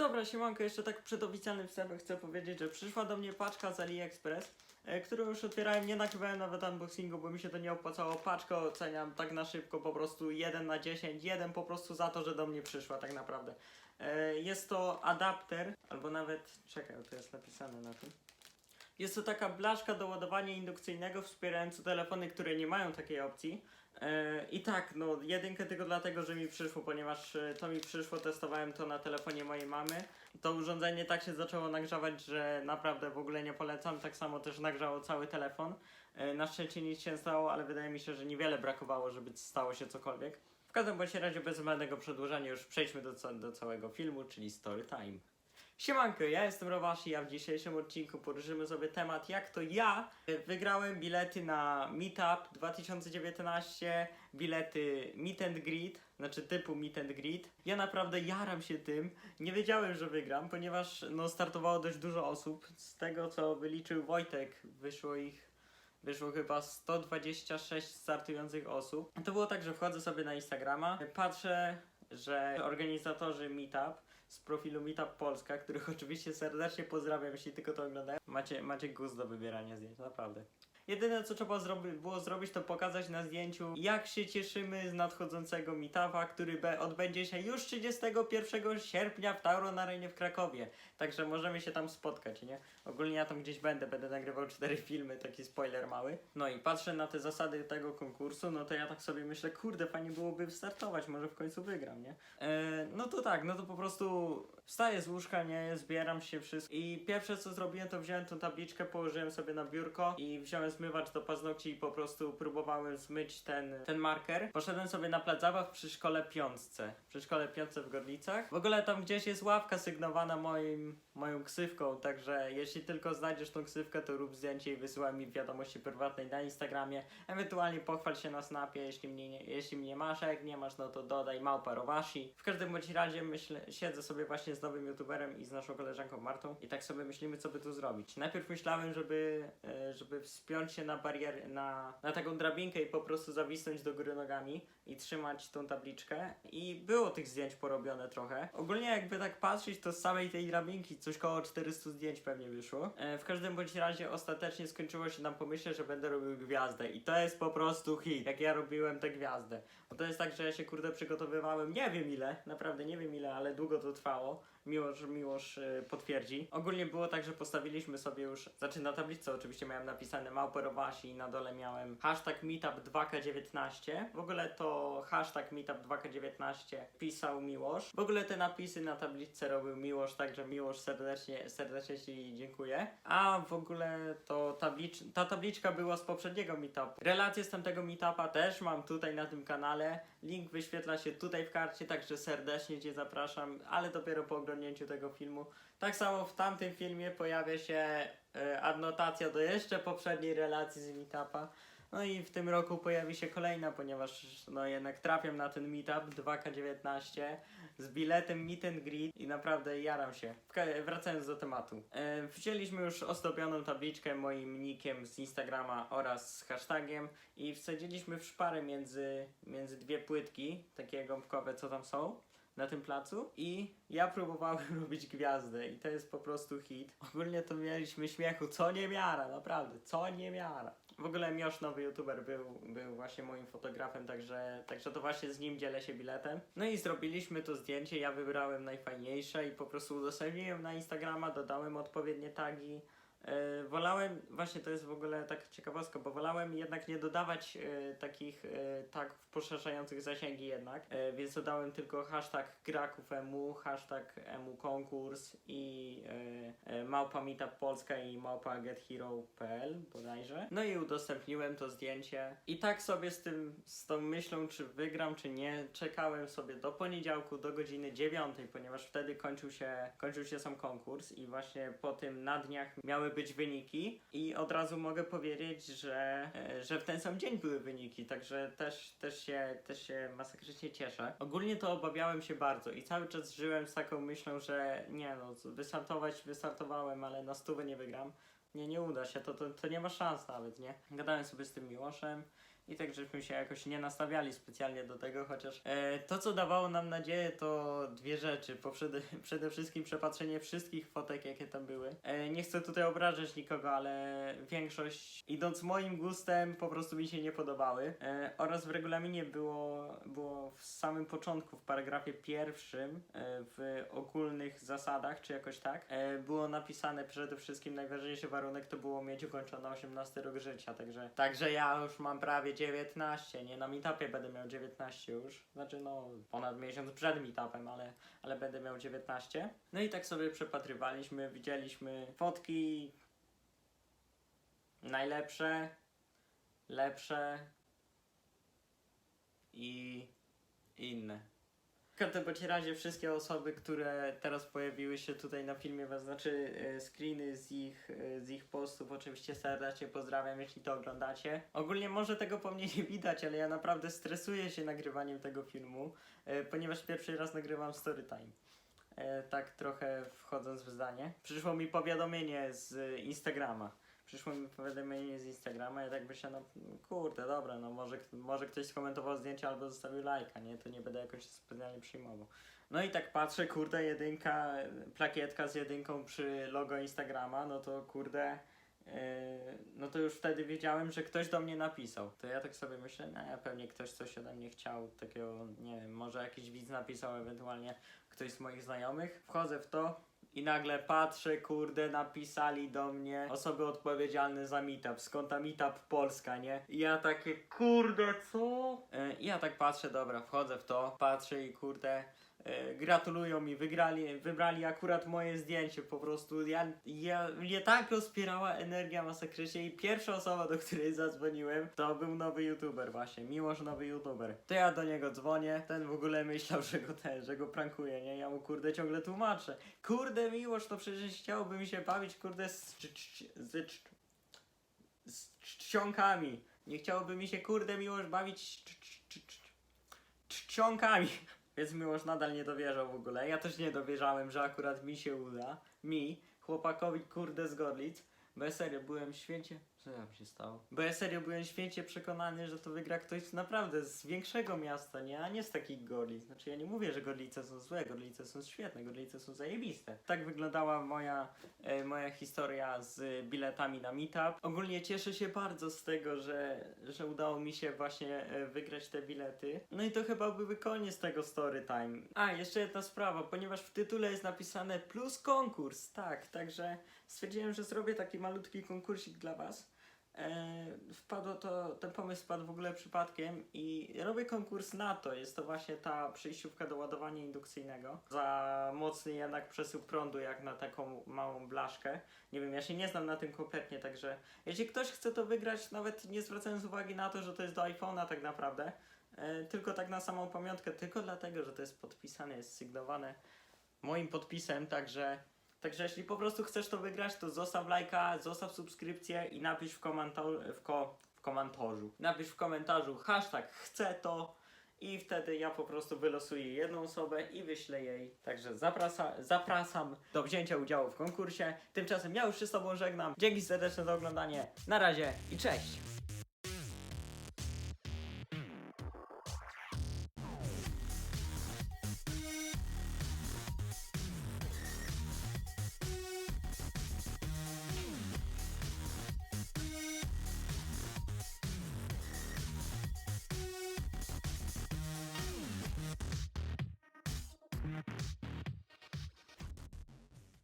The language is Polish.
Dobra, siemanko, jeszcze tak przed oficjalnym wstępem chcę powiedzieć, że przyszła do mnie paczka z AliExpress, e, którą już otwierałem, nie nagrywałem nawet unboxingu, bo mi się to nie opłacało. Paczkę oceniam tak na szybko, po prostu 1 na 10, 1 po prostu za to, że do mnie przyszła tak naprawdę. E, Jest to adapter, albo nawet, czekaj, to jest napisane na tym. Jest to taka blaszka do ładowania indukcyjnego wspierająca telefony, które nie mają takiej opcji. E, I tak, no jedynkę tylko dlatego, że mi przyszło, ponieważ e, to mi przyszło, testowałem to na telefonie mojej mamy. To urządzenie tak się zaczęło nagrzewać, że naprawdę w ogóle nie polecam. Tak samo też nagrzało cały telefon. E, Na szczęście nic się stało, ale wydaje mi się, że niewiele brakowało, żeby stało się cokolwiek. W każdym bądź razie bez zbędnego przedłużania już przejdźmy do, do całego filmu, czyli story time. Siemanko, ja jestem Rowashi, a w dzisiejszym odcinku poruszymy sobie temat, jak to ja wygrałem bilety na Meetup 2019, bilety Meet and Greet, znaczy typu Meet and Greet. Ja naprawdę jaram się tym, nie wiedziałem, że wygram, ponieważ no, startowało dość dużo osób. Z tego, co wyliczył Wojtek, wyszło ich Wyszło chyba 126 startujących osób. To było tak, że wchodzę sobie na Instagrama, patrzę, że organizatorzy Meetup z profilu Meetup Polska, których oczywiście serdecznie pozdrawiam, jeśli tylko to oglądają, macie, macie gust do wybierania zdjęć, naprawdę. Jedyne co trzeba zrobi- było zrobić, to pokazać na zdjęciu, jak się cieszymy z nadchodzącego meetupa, który odbędzie się już 31 sierpnia w Tauron Arenie w Krakowie. Także możemy się tam spotkać, nie? Ogólnie ja tam gdzieś będę, będę nagrywał cztery filmy, taki spoiler mały. No i patrzę na te zasady tego konkursu, no to ja tak sobie myślę, kurde, fajnie byłoby wystartować, może w końcu wygram, nie? E, no to tak, no to po prostu wstaję z łóżka, nie, zbieram się wszystko i pierwsze co zrobiłem, to wziąłem tą tabliczkę, położyłem sobie na biurko i wziąłem zmywacz do paznokci i po prostu próbowałem zmyć ten, ten marker. Poszedłem sobie na plac zabaw przy szkole piątce, przy szkole piątce w Gorlicach. W ogóle tam gdzieś jest ławka sygnowana moim, moją ksywką, także jeśli tylko znajdziesz tą ksywkę, to rób zdjęcie i wysyłaj mi wiadomości prywatnej na Instagramie. Ewentualnie pochwal się na snapie, jeśli mnie, nie, jeśli mnie masz, a jak nie masz, no to dodaj małpa Rowashi. W każdym bądź razie myślę, siedzę sobie właśnie z nowym youtuberem i z naszą koleżanką Martą i tak sobie myślimy, co by tu zrobić. Najpierw myślałem, żeby, e, żeby wspiąć się na barierę, na, na taką drabinkę i po prostu zawisnąć do góry nogami i trzymać tą tabliczkę. I było tych zdjęć porobione trochę. Ogólnie jakby tak patrzeć, to z samej tej drabinki coś koło 400 zdjęć pewnie wyszło. E, w każdym bądź razie ostatecznie skończyło się na pomyśle, że będę robił gwiazdę i to jest po prostu hit, jak ja robiłem tę gwiazdę. Bo to jest tak, że ja się kurde przygotowywałem, nie wiem ile, naprawdę nie wiem ile, ale długo to trwało. Miłosz, Miłosz y, potwierdzi. Ogólnie było tak, że postawiliśmy sobie już, znaczy na tablicy oczywiście miałem napisane małperowasi i na dole miałem hashtag meetup2k19. W ogóle to hashtag meetup2k19 pisał Miłosz. W ogóle te napisy na tablicy robił Miłosz, także Miłosz serdecznie, serdecznie Ci dziękuję. A w ogóle to tablicz, ta tabliczka była z poprzedniego meetupu. Relacje z tamtego meetupa też mam tutaj na tym kanale. Link wyświetla się tutaj w karcie, także serdecznie Cię zapraszam, ale dopiero po oglądnięciu tego filmu. Tak samo w tamtym filmie pojawia się e, adnotacja do jeszcze poprzedniej relacji z meetupa. No i w tym roku pojawi się kolejna, ponieważ no jednak trafiam na ten meetup 2K19 z biletem Meet and Greet i naprawdę jaram się. Wracając do tematu. E, wzięliśmy już ozdobioną tabliczkę moim nickiem z Instagrama oraz z hashtagiem i wsadziliśmy w szparę między, między dwie płytki, takie gąbkowe co tam są na tym placu i ja próbowałem robić gwiazdę i to jest po prostu hit. Ogólnie to mieliśmy śmiechu, co nie miara, naprawdę, co nie miara. W ogóle Miosz, nowy youtuber, był, był właśnie moim fotografem, także, także to właśnie z nim dzielę się biletem. No i zrobiliśmy to zdjęcie, ja wybrałem najfajniejsze i po prostu udostępniłem na Instagrama, dodałem odpowiednie tagi. E, wolałem, właśnie to jest w ogóle tak ciekawostka, bo wolałem jednak nie dodawać e, takich e, tagów poszerzających zasięgi jednak, więc dodałem tylko hashtag GrakusEmu, hashtag EMU konkurs i małpa Meetup Polska i małpa gethero.pl bodajże. No i udostępniłem to zdjęcie i tak sobie z tym, z tą myślą czy wygram czy nie, czekałem sobie do poniedziałku do godziny 9, ponieważ wtedy kończył się, kończył się sam konkurs i właśnie po tym na dniach być wyniki i od razu mogę powiedzieć, że, e, że w ten sam dzień były wyniki, także też, też, się, też się masakrycznie cieszę. Ogólnie to obawiałem się bardzo i cały czas żyłem z taką myślą, że nie no, wystartować wystartowałem, ale na stówę nie wygram. Nie, nie uda się, to, to, to nie ma szans nawet, nie? Gadałem sobie z tym Miłoszem I tak żeśmy się jakoś nie nastawiali specjalnie do tego, chociaż e, to co dawało nam nadzieję to dwie rzeczy. Po przede, przede wszystkim przepatrzenie wszystkich fotek jakie tam były. E, nie chcę tutaj obrażać nikogo, ale większość idąc moim gustem po prostu mi się nie podobały. E, oraz w regulaminie było, było w samym początku, w paragrafie pierwszym, e, w ogólnych zasadach, czy jakoś tak, e, było napisane przede wszystkim najważniejszy warunek to było mieć ukończony 18 rok życia, także, także ja już mam prawie 19, nie na meetupie będę miał 19 już, znaczy no ponad miesiąc przed meetupem, ale, ale będę miał 19. No i tak sobie przepatrywaliśmy, widzieliśmy fotki najlepsze, lepsze i inne. Każdym bądź razie wszystkie osoby, które teraz pojawiły się tutaj na filmie, was znaczy e, screeny z ich, e, z ich postów, oczywiście serdecznie pozdrawiam, jeśli to oglądacie. Ogólnie może tego po mnie nie widać, ale ja naprawdę stresuję się nagrywaniem tego filmu, e, ponieważ pierwszy raz nagrywam story time. Tak trochę wchodząc w zdanie. Przyszło mi powiadomienie z Instagrama. Przyszło mi powiadomienie z Instagrama i tak by się, no kurde, dobra, no może, może ktoś skomentował zdjęcie albo zostawił lajka, nie? To nie będę jakoś specjalnie przyjmował. No i tak patrzę, kurde, jedynka, plakietka z jedynką przy logo Instagrama, no to kurde, no to już wtedy wiedziałem, że ktoś do mnie napisał. To ja tak sobie myślę, no pewnie ktoś coś ode mnie chciał, takiego, nie wiem, może jakiś widz napisał, ewentualnie ktoś z moich znajomych. Wchodzę w to, i nagle patrzę, kurde, napisali do mnie osoby odpowiedzialne za meetup, skąd ta meetup Polska, nie? I ja takie, kurde, co? E, I ja tak patrzę, dobra, wchodzę w to, patrzę i kurde, gratulują mi, wygrali, wybrali akurat moje zdjęcie, po prostu ja, ja, mnie tak rozpierała energia masakrycznie i pierwsza osoba, do której zadzwoniłem, to był nowy youtuber właśnie, Miłosz nowy youtuber. To ja do niego dzwonię, ten w ogóle myślał, że go ten, że go prankuje, nie? Ja mu kurde ciągle tłumaczę. Kurde Miłosz, to przecież chciałby mi się bawić kurde z, z, z czcionkami. Nie chciałoby mi się kurde Miłosz bawić czcionkami. Więc Miłosz nadal nie dowierzał w ogóle. Ja też nie dowierzałem, że akurat mi się uda. Mi, chłopakowi kurde z Gorlic. Ja serio byłem święcie... Co tam się stało? Bo ja serio byłem święcie przekonany, że to wygra ktoś naprawdę z większego miasta, nie? A nie z takich Gorlic. Znaczy ja nie mówię, że Gorlice są złe, Gorlice są świetne, Gorlice są zajebiste. Tak wyglądała moja, e, moja historia z biletami na meetup. Ogólnie cieszę się bardzo z tego, że, że udało mi się właśnie e, wygrać te bilety. No i to chyba byłby koniec tego story time. A, jeszcze jedna sprawa, ponieważ w tytule jest napisane plus konkurs, tak, także stwierdziłem, że zrobię taki malutki konkursik dla was. E, wpadło to, ten pomysł wpadł w ogóle przypadkiem i robię konkurs na to. Jest to właśnie ta przejściówka do ładowania indukcyjnego. Za mocny jednak przesył prądu jak na taką małą blaszkę. Nie wiem, ja się nie znam na tym kompletnie, także jeśli ktoś chce to wygrać, nawet nie zwracając uwagi na to, że to jest do iPhone'a tak naprawdę, e, tylko tak na samą pamiątkę, tylko dlatego, że to jest podpisane, jest sygnowane moim podpisem, także Także jeśli po prostu chcesz to wygrać, to zostaw lajka, zostaw subskrypcję i napisz w komentarzu, w, ko, w komentarzu, napisz w komentarzu hashtag chcę to i wtedy ja po prostu wylosuję jedną osobę i wyślę jej. Także zaprasa, zapraszam do wzięcia udziału w konkursie. Tymczasem ja już się z Tobą żegnam. Dzięki serdeczne za oglądanie. Na razie i cześć!